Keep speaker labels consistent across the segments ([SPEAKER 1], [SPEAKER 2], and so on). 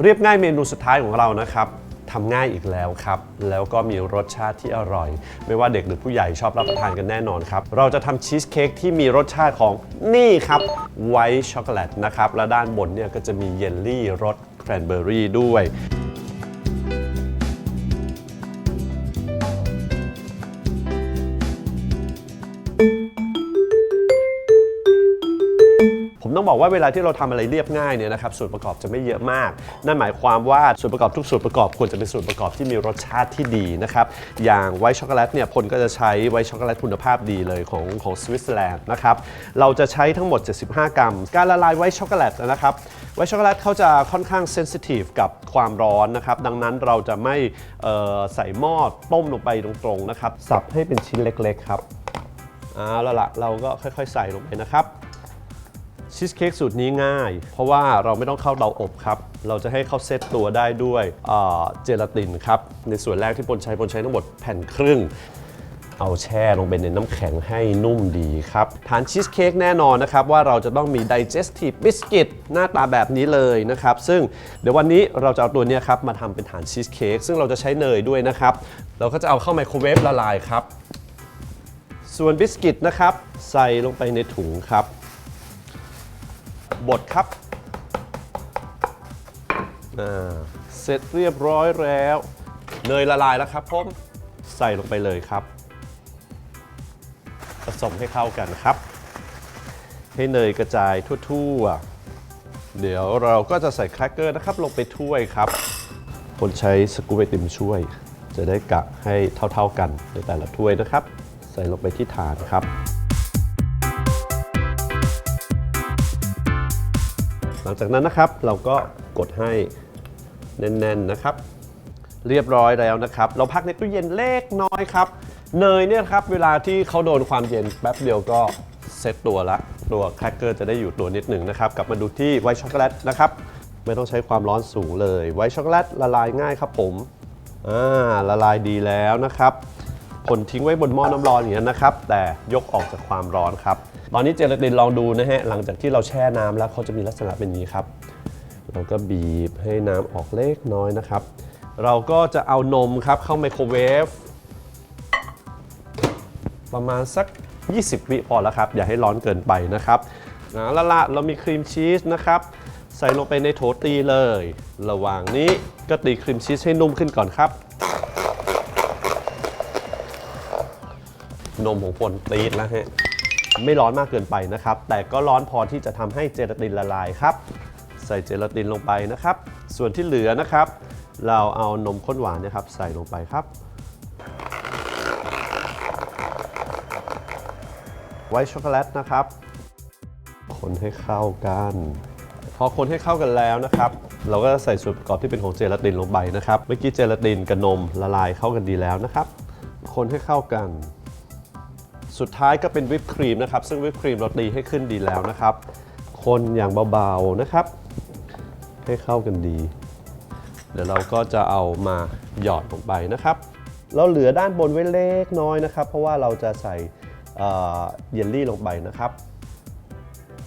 [SPEAKER 1] เรียบง่ายเมนูสุดท้ายของเรานะครับทำง่ายอีกแล้วครับ แล้วก็มีรสชาติที่อร่อย ไม่ว่าเด็กหรือผู้ใหญ่ชอบรับประทานกันแน่นอนครับ เราจะทำชีสเค้กที่มีรสชาติของนี่ครับไวท์ช็อกโกแลตนะครับ และด้านบนเนี่ยก็จะมีเยลลี่รสแครนเบอร์รี่ด้วย ผมต้องบอกว่าเวลาที่เราทำอะไรเรียบง่ายเนี่ยนะครับส่วนประกอบจะไม่เยอะมาก นั่นหมายความว่าส่วนประกอบทุกส่วนประกอบควรจะเป็นส่วนประกอบที่มีรสชาติที่ดีนะครับอย่างไวท์ช็อกโกแลตเนี่ยพลก็จะใช้ไวท์ช็อกโกแลตคุณภาพดีเลยของของสวิตเซอร์แลนด์นะครับเราจะใช้ทั้งหมด 75 กรัม การละลายไวท์ช็อกโกแลตนะครับไวท์ช็อกโกแลตเขาจะค่อนข้างเซนซิทีฟกับความร้อนนะครับดังนั้นเราจะไม่ใส่หม้อต้มลงไปตรงๆนะครับสับให้เป็นชิ้นเล็กๆครับเอาละละเราก็ค่อยๆใส่ลงไปนะครับ ชีสเค้กสูตรนี้ง่าย เพราะว่าเราไม่ต้องเข้าเตาอบครับ เราจะให้เข้าเซตตัวได้ด้วยเจลาตินครับ ในส่วนแรกที่ปนใช้ปนใช้ทั้งหมดแผ่นครึ่ง เอาแช่ลงไปในน้ำแข็งให้นุ่มดีครับฐานชีสเค้กแน่นอนนะครับ ว่าเราจะต้องมี digestive biscuit หน้าตาแบบนี้เลยนะครับ ซึ่งเดี๋ยววันนี้เราจะเอาตัวนี้ครับมาทำเป็นฐานชีสเค้กซึ่งเราจะใช้เนยด้วยนะครับ เราก็จะเอาเข้าไมโครเวฟละลายครับ ส่วนบิสกิตนะครับใส่ลงไปในถุงครับ บดครับอ่าเสร็จเรียบร้อยแล้ว เนยละลายแล้วครับผมใส่ลงไปเลยครับ ผสมให้เข้ากันครับ ให้เนยกระจายทั่วๆ เดี๋ยวเราก็จะใส่แครกเกอร์นะครับ ลงไปถ้วยครับ คนใช้สกู๊ปไอติมช่วย จะได้กะให้เท่าๆกันในแต่ละถ้วยนะครับ ใส่ลงไปที่ฐานครับ หลังจากนั้นนะครับเราก็กดให้แน่นๆนะครับ เรียบร้อยแล้วนะครับ เราพักในตู้เย็นเล็กน้อยครับเนยเนี่ยครับเวลาที่เขาโดนความเย็นแป๊บเดียวก็เซตตัวละตัวแครกเกอร์จะได้อยู่ตัวนิดหนึ่งนะครับกลับมาดูที่ไวท์ช็อกโกแลตนะครับไม่ต้องใช้ความร้อนสูงเลย ไวท์ช็อกโกแลตละลายง่ายครับผมอ่าละลายดีแล้วนะครับ คนทิ้งไว้บนหม้อน้ำร้อนอย่างนี้นะครับ แต่ยกออกจากความร้อนครับ ตอนนี้เจลาตินลองดูนะฮะ หลังจากที่เราแช่น้ำแล้วเขาจะมีลักษณะเป็นนี้ครับ เราก็บีบให้น้ำออกเล็กน้อยนะครับ เราก็จะเอานมครับเข้าไมโครเวฟประมาณสัก 20 วิพอแล้วครับ อย่าให้ร้อนเกินไปนะครับนะละละเรามีครีมชีสนะครับ ใส่ลงไปในโถตีเลย ระหว่างนี้ก็ตีครีมชีสให้นุ่มขึ้นก่อนครับ นมของฝนตีดแล้วฮะไม่ร้อนมากเกินไปนะครับ แต่ก็ร้อนพอที่จะทำให้เจลาตินละลายครับ ใส่เจลาตินลงไปนะครับ ส่วนที่เหลือนะครับ เราเอานมข้นหวานเนะครับ ใส่ลงไปครับ ไวท์ช็อกโกแลตนะครับ คนให้เข้ากัน พอคนให้เข้ากันแล้วนะครับ เราก็ใส่ส่วนประกอบที่เป็นของเจลาตินลงไปนะครับ เมื่อกี้เจลาตินกับนมละลายเข้ากันดีแล้วนะครับ คนให้เข้ากัน สุดท้ายก็เป็นวิปครีมนะครับ ซึ่งวิปครีมเราตีให้ขึ้นดีแล้วนะครับ คนอย่างเบาๆนะครับ ให้เข้ากันดี เดี๋ยวเราก็จะเอามาหยอดลงไปนะครับ เราเหลือด้านบนไว้เล็กน้อยนะครับ เพราะว่าเราจะใส่เอ่อเยลลี่ลงไปนะครับ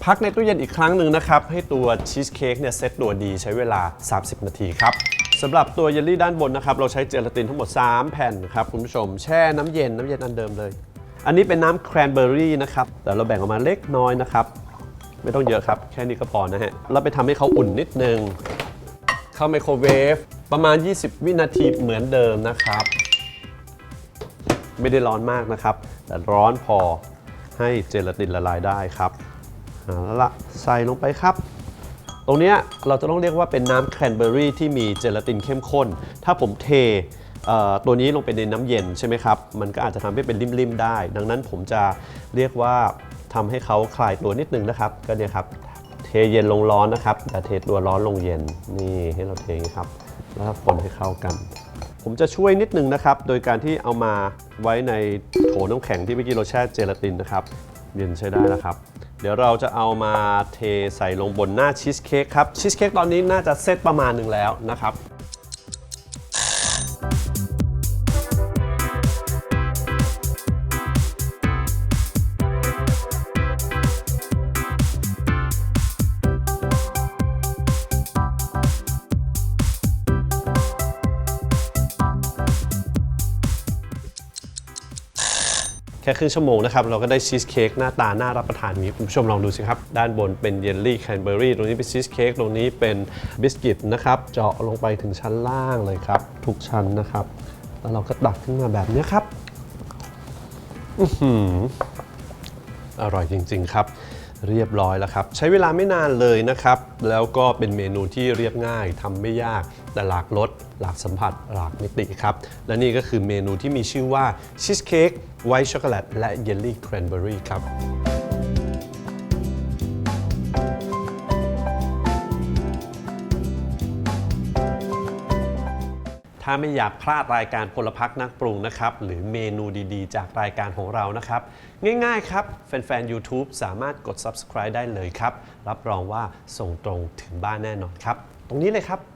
[SPEAKER 1] พักในตู้เย็นอีกครั้งหนึ่งนะครับ ให้ตัวชีสเค้กเนี่ยเซตตัวดีใช้เวลา 30 นาทีครับสำหรับตัวเยลลี่ด้านบนนะครับ เราใช้เจลาตินทั้งหมด 3 แผ่นครับคุณผู้ชมแช่น้ำเย็นน้ำเย็นอันเดิมเลย อันนี้เป็นน้ำแครนเบอร์รี่นะครับแต่เราแบ่งออกมาเล็กน้อยนะครับ ไม่ต้องเยอะครับ แค่นี้ก็พอนะฮะเราไปทำให้เขาอุ่นนิดนึง เข้าไมโครเวฟประมาณ 20 วินาทีเหมือนเดิมนะครับ ไม่ได้ร้อนมากนะครับ แต่ร้อนพอให้เจลาตินละลายได้ครับเอาละละใส่ลงไปครับ ตรงนี้เราจะต้องเรียกว่าเป็นน้ำแครนเบอร์รี่ที่มีเจลาตินเข้มข้น ถ้าผมเท ตัวนี้ลงไปในน้ำเย็นใช่ไหมครับ มันก็อาจจะทำให้เป็นริมๆได้ ดังนั้นผมจะเรียกว่าทำให้เขาคลายตัวนิดนึงนะครับ ก็เนี่ยครับ เทเย็นลงร้อนนะครับแต่าเทตัวร้อนลงเย็น นี่ให้เราเทครับ แล้วก็คนให้เข้ากัน ผมจะช่วยนิดนึงนะครับ โดยการที่เอามาไว้ในโถน้ำแข็งที่เมื่อกี้เราแช่เจลาตินนะครับ เย็นใช้ได้แล้วครับเดี๋ยวเราจะเอามาเทใส่ลงบนหน้าชีสเค้กครับชีสเค้กตอนนี้น่าจะเซตประมาณหนึ่งแล้วนะครับ แค่ครึ่งชั่วโมงนะครับ เราก็ได้ชีสเค้กหน้าตาน่ารับประทานนี้คุณผู้ชมลองดูสิครับ ด้านบนเป็นเยลลี่แคนเบอรี่ตรงนี้เป็นชีสเค้กตรงนี้เป็นบิสกิตนะครับ เจาะลงไปถึงชั้นล่างเลยครับ ทุกชั้นนะครับ แล้วเราก็ตักขึ้นมาแบบนี้ครับออร่อยจริง ๆ ครับ เรียบร้อยแล้วครับ ใช้เวลาไม่นานเลยนะครับ แล้วก็เป็นเมนูที่เรียบง่ายทำไม่ยากแต่หลากรสหลากสัมผัสหลากมิติครับ และนี่ก็คือเมนูที่มีชื่อว่าชีสเค้กไวท์ช็อกโกแลตและเยลลี่แครนเบอรี่ครับ ถ้าไม่อยากพลาดรายการพลพักนักปรุงนะครับ หรือเมนูดีๆ จากรายการของเรานะครับ ง่ายๆครับ แฟนๆ YouTube สามารถกด subscribe ได้เลยครับ รับรองว่าส่งตรงถึงบ้านแน่นอนครับ ตรงนี้เลยครับ